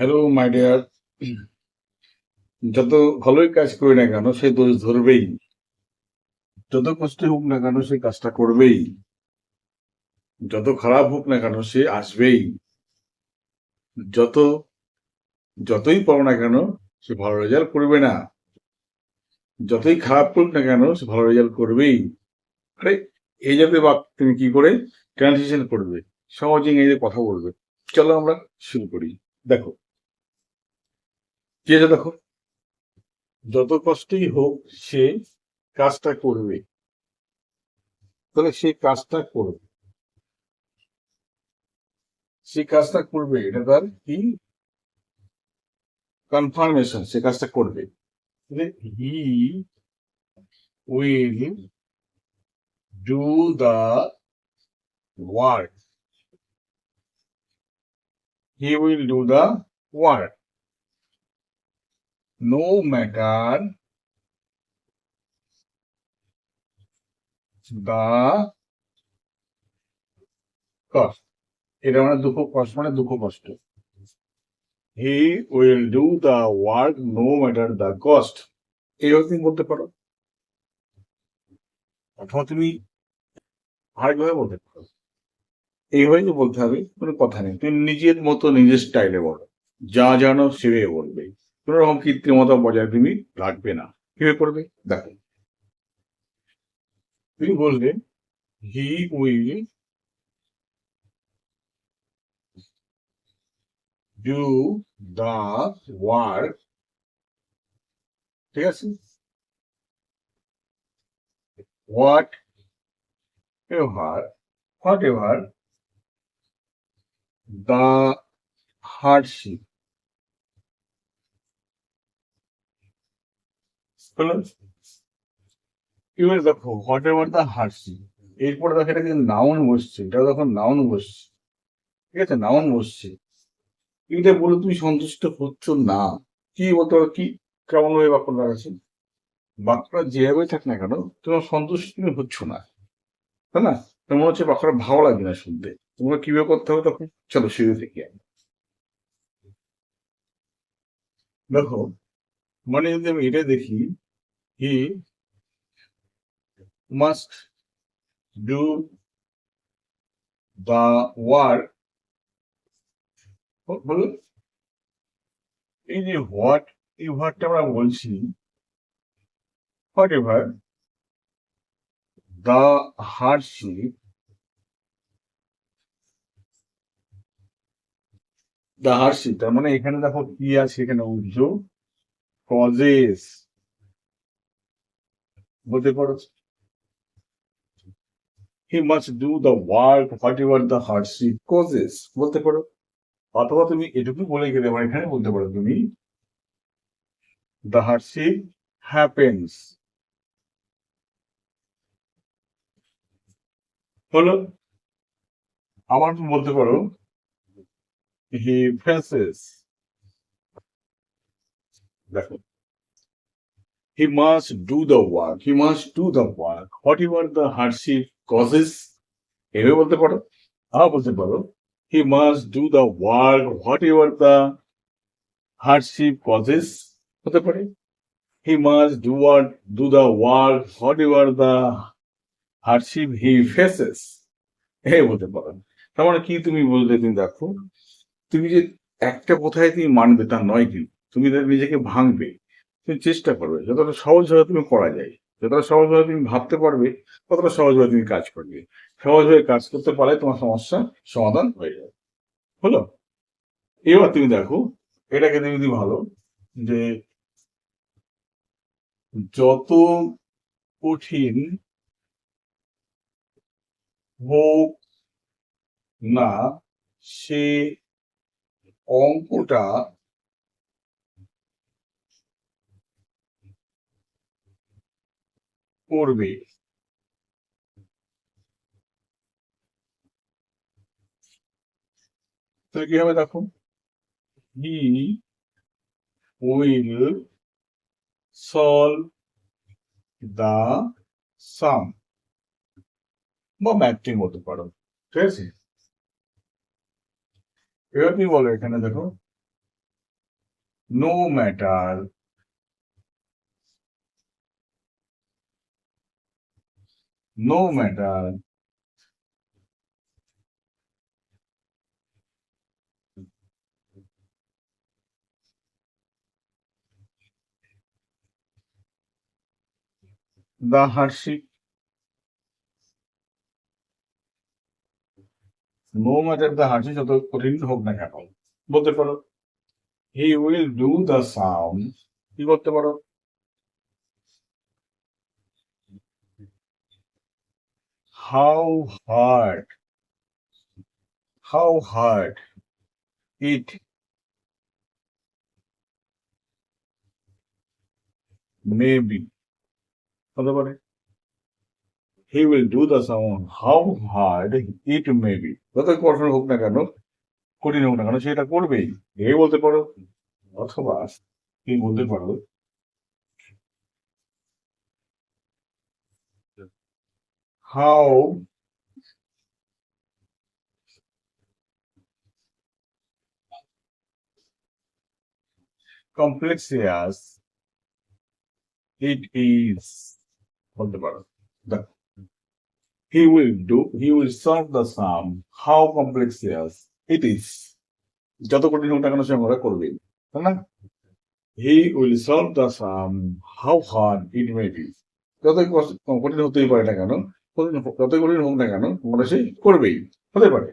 Hello my dear যত ভালোই কাজ করি না কেন, সে দোষ ধরবেই। যত কষ্ট হোক না কেন, সে কাজটা করবেই। যত খারাপ হোক না কেন, সে আসবেই। যত, যতই পারো না কেন, সে ভালো রেজাল্ট করবে না। যতই খারাপ করুক না কেন, সে ভালো রেজাল্ট করবেই। আরে, এই জাতীয় বাক তুমি কি করে? ট্রানজিশন করবে। সহজে ইংরেজিতে কথা বলবে। চলো আমরা শুরু করি। দেখো আছে দেখো, যত কষ্টই হোক সে কাজটা করবে। তাহলে সে কাজটা করবে। সে কাজটা করবে, এটা তার কি? কনফার্মেশন সে কাজটা করবে। He will do the work he will do the work no matter the cost. এটা মানে দুঃখ কষ্ট মানে দুঃখ কষ্ট। He will do the work no matter the cost এইভাবে তুমি বলতে পারো। অথবা তুমি আরেকভাবে বলতে পারো। এইভাবেই তো বলতে হবে, কোনো কথা নেই। তুমি নিজের মতো নিজের স্টাইলে বলো। যা জানো সেভাবে বলবে। কোন রকম কৃত্রিমতা বজায় তুমি রাখবে না। কীভাবে করবে? দেখো। তুমি বলবে he will do the work ঠিক আছে? Whatever whatever? দা হার্ডশিপ এবার দেখো হোয়াট এভার দ্য হার্সি এরপরে দেখো এটা কিন্তু নাউন বসছে এটা যখন নাউন বসছে, ঠিক আছে? নাউন বসছে। এটা বলে তুমি সন্তুষ্ট হচ্ছ না, কি বলতে পারো? কি কেমন ভাবে বাক্য লাগাচ্ছে বাক্যটা যেভাবে থাক না কেন তোমার সন্তুষ্ট তুমি হচ্ছ না, তাই না? তোমার হচ্ছে বাক্যটা ভালো লাগবে না শুনতে। তোমাকে কীভাবে করতে হবে তখন? চলো শুরু থেকে। দেখো মানে যদি আমি এটা দেখি he must do the work হলো এই যে হোয়াট এই হোয়াটটা আমরা বলছি whatever the hardship the hardship তার মানে এখানে দেখো কি আছে, এখানে অভিযোগ কজেস বলতে পারো he must do the work whatever the hardship causes বলতে পারো অথবা তুমি এটুকু বলে গেলে আমার এখানে বলতে পারো, তুমি দ্য হার্ডশিপ হ্যাপেন্স হলো, আমার বলতে পারো হি ফেসেস দেখো must do the work he must do the work whatever the hardship causes এভাবে বলতে পারো? আর বলতে পারো he must do the work whatever the hardship causes হতে পারে। He must do work do the work whatever the hardship he faces a বলতে পারো। তার মানে কি তুমি বললে তুমি দেখো, তুমি যে একটা কথায় তুমি মানবে তা নয় কিন্তু, তুমি নিজেকে ভাঙবে। তুমি চেষ্টা করবে। যতটা সহজভাবে তুমি করা যায়। যতটা সহজভাবে তুমি ভাবতে পারবে, ততটা সহজভাবে তুমি কাজ করবে। সহজভাবে কাজ করতে পারলে তোমার সমস্যা সমাধান হয়ে যাবে। হলো? এবার তুমি দেখো, এটাকে তুমি যদি ভালো, যে যত কঠিন হোক না, সে অঙ্কটা করবে। তো কি হবে দেখো? হি উইল সলভ দা সাম বা ম্যাথটির মতো পারো, ঠিক আছে? এবার তুমি বলো এখানে দেখো? No matter no matter. The hardship no matter the hardship যত কঠিন হোক না কেন, বলতে পারো he will do the sound কি করতে পারো? How hard how hard it may be হতে পারে he will do the sound how hard it may be যত কঠোর হোক না কেন কঠিন হোক না কেন সেটা করবেই। এই বলতে পারো অথবা কি বলতে পারো হাউ complexious it is. বলতে পারো The- he will do, he will solve the sum, how complexious it is. যত কঠিন হোক না কেন সে আমরা করবে, তাই না? Will solve the sum how hard it may be যতই কষ্ট- কঠিন হতেই পারে না কেন কঠিন হোক- না কেন মনে সে করবেই, হতে পারে।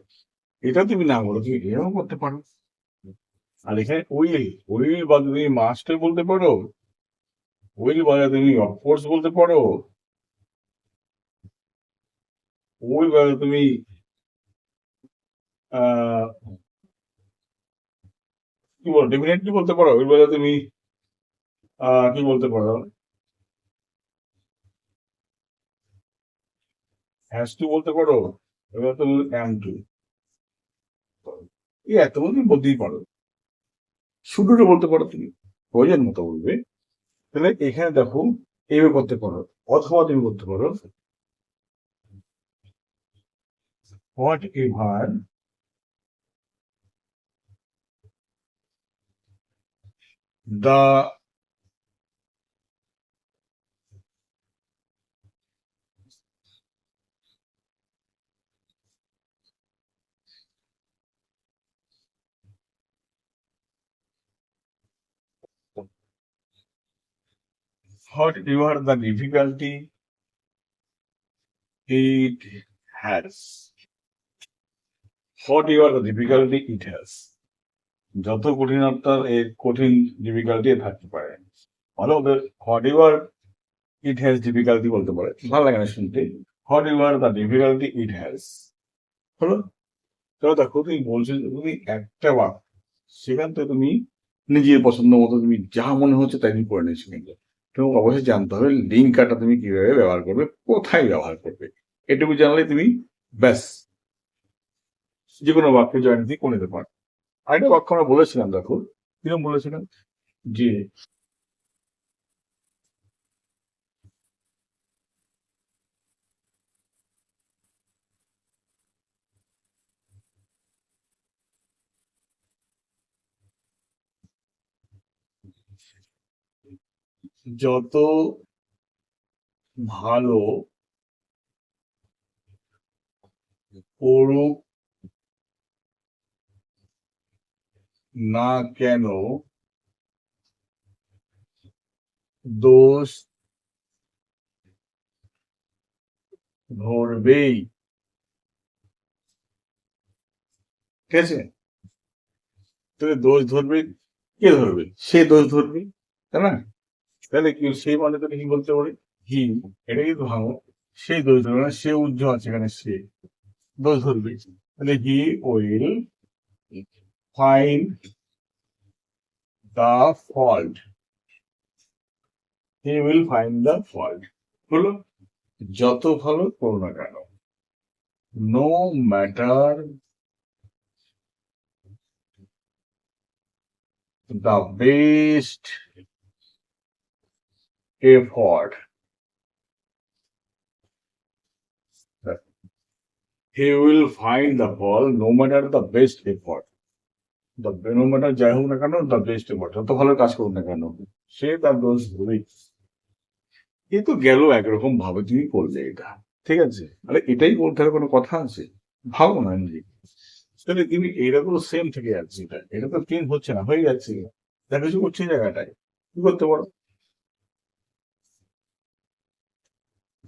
এটা তুমি না বলো, তুমি এরকম করতে পারো। আর এখানে উইল উইল বা তুমি মাস্টার বলতে পারো উইল বা তুমি অফকোর্স বলতে পারো উইল বা তুমি কি বলো ডেফিনেটলি বলতে পারো উইল বা তুমি কি বলতে পারো? হ্যাজ টু বলতে পারো, এবার তুমি অ্যাম টু এই এত তুমি বলতেই পারো। শুধুটা বলতে পারো তুমি। প্রয়োজন মতো বলবে। তাহলে এখানে দেখো এইভাবে করতে পারো, অথবা তুমি করতে পারো whatever the whatever the difficulty it has. Whatever the difficulty it has. যত কঠিনতার এর কঠিন ডিফিকাল্টি থাকতে পারে। ভালো ওদের whatever it has difficulty বলতে পারে। ভালো লাগে না শুনতে। Whatever the difficulty it has হলো? চলো দেখো, তুমি বলছো তুমি একটা বার সেখান থেকে তুমি নিজের পছন্দ মতো তুমি যা মনে হচ্ছে তাই তুমি করে নিয়েছো কিন্তু। তুমি অবশ্যই জানতে হবে লিঙ্ক কাটা তুমি কীভাবে ব্যবহার করবে, কোথায় ব্যবহার করবে। এটুকু জানলে তুমি ব্যাস যে কোনো বাক্য জয়েন দিয়ে করে নিতে পারো। আরেকটা বাক্য আমরা বলেছিলাম, দেখো কীরকম বলেছিলাম? যে যত ভালো পড়ুক না কেন, দোষ ধরবেই। ঠিক আছে? তাহলে দোষ ধরবে, কে ধরবে? সে দোষ ধরবে, তাই না? তাহলে কি সেই মানে তো কি বলতে পারি? হি এটা কিন্তু ভাঙো। সেই দোষ ধরবে না সে উজ্জ্বল আছে এখানে সে। দোষ ধরবে। তাহলে he will find the fault. He will find the fault. হলো যত ভালো করো না কেন। No matter the best effort he will find the fault no matter the best effort. The no matter যাই হোক না কেন দ্য বেস্ট এফোর্ট যত ভালো কাজ করুক না কেন, সে তার দোষ ধরেই। এ তো গেল একরকম ভাবে তুমি করলে এটা। ঠিক আছে? আরে এটাই করতে হবে, কোনো কথা আছে? ভাবো না নিজে তাহলে তুমি এইরকম সেম থেকে যাচ্ছে এটা। এটা তো চেঞ্জ হচ্ছে না, হয়ে যাচ্ছে। যা কিছু করছে জায়গাটায়। কি করতে পারো?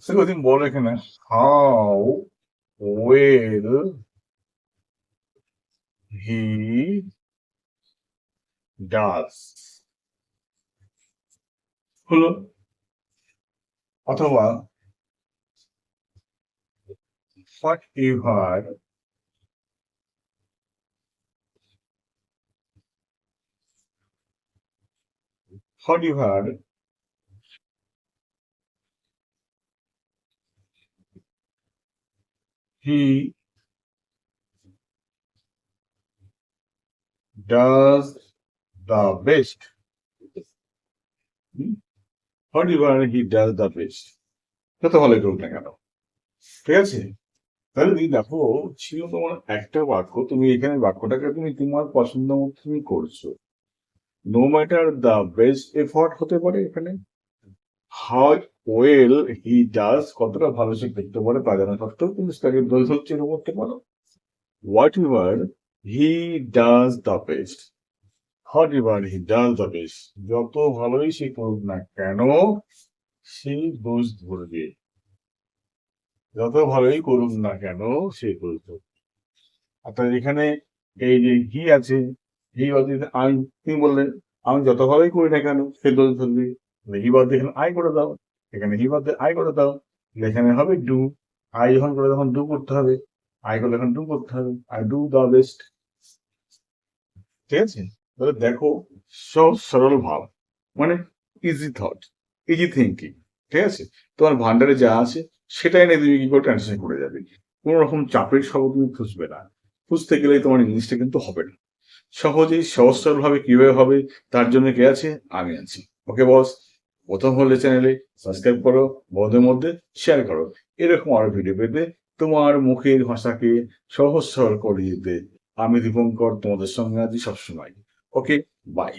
সেটা তুমি বলো এখানে হাউ ওয়েল হি ডাস হলো অথবা ever whatever he does the best. Hmm? Whatever he does the best. যত ভালো করুক না কেন ঠিক আছে তাহলে তুমি দেখো, ছিল তোমার একটা বাক্য, তুমি এখানে বাক্যটাকে তুমি তোমার পছন্দ মতো তুমি করছ no matter the best effort হতে পারে এখানে হাউ ওয়েল হি ডাজ কতটা ভালো সে দেখতে পারে তা জানা সত্ত্বেও তুমি তাকে হচ্ছে করতে পারো whatever he does the best whatever he does the best যত ভালোই সে করুক না কেন, সে দোষ ধরবে। যত ভালোই করুক না কেন, সে দোষ ধরবে। অর্থাৎ এখানে এই যে হি আছে হি বাদে আমি তুমি বললেন, আমি যত ভালোই করি না কেন, সে দোষ ধরবে। হি বাদ এখানে আয় করে দাও। এখানে হি বাদ আই করে দাও এখানে হবে ডু আই যখন করে তখন ডু করতে হবে আই করে এখন ডু করতে হবে আই ডু দ্য বেস্ট ঠিক আছে? তাহলে দেখো সব সরল ভাব মানে ইজি থট ইজি থিঙ্কিং ঠিক আছে? তোমার ভান্ডারে যা আছে সেটাই নিয়ে তুমি কি করে ট্রান্সলেশন করে যাবে। কোনো রকম চাপের শব্দ তুমি খুঁজবে না। খুঁজতে গেলে তোমার ইংলিশটা কিন্তু হবে না। সহজেই সহজ সরল ভাবে কীভাবে হবে, তার জন্য কে আছে? আমি আছি। ওকে বস প্রথম হলে চ্যানেলে সাবস্ক্রাইব করো, বন্ধুদের মধ্যে শেয়ার করো। এরকম আরও ভিডিও পেতে তোমার মুখের ভাষাকে সহজ সরল করে দিতে। আমি দীপঙ্কর, তোমাদের সঙ্গে আছি সবসময়। Okay bye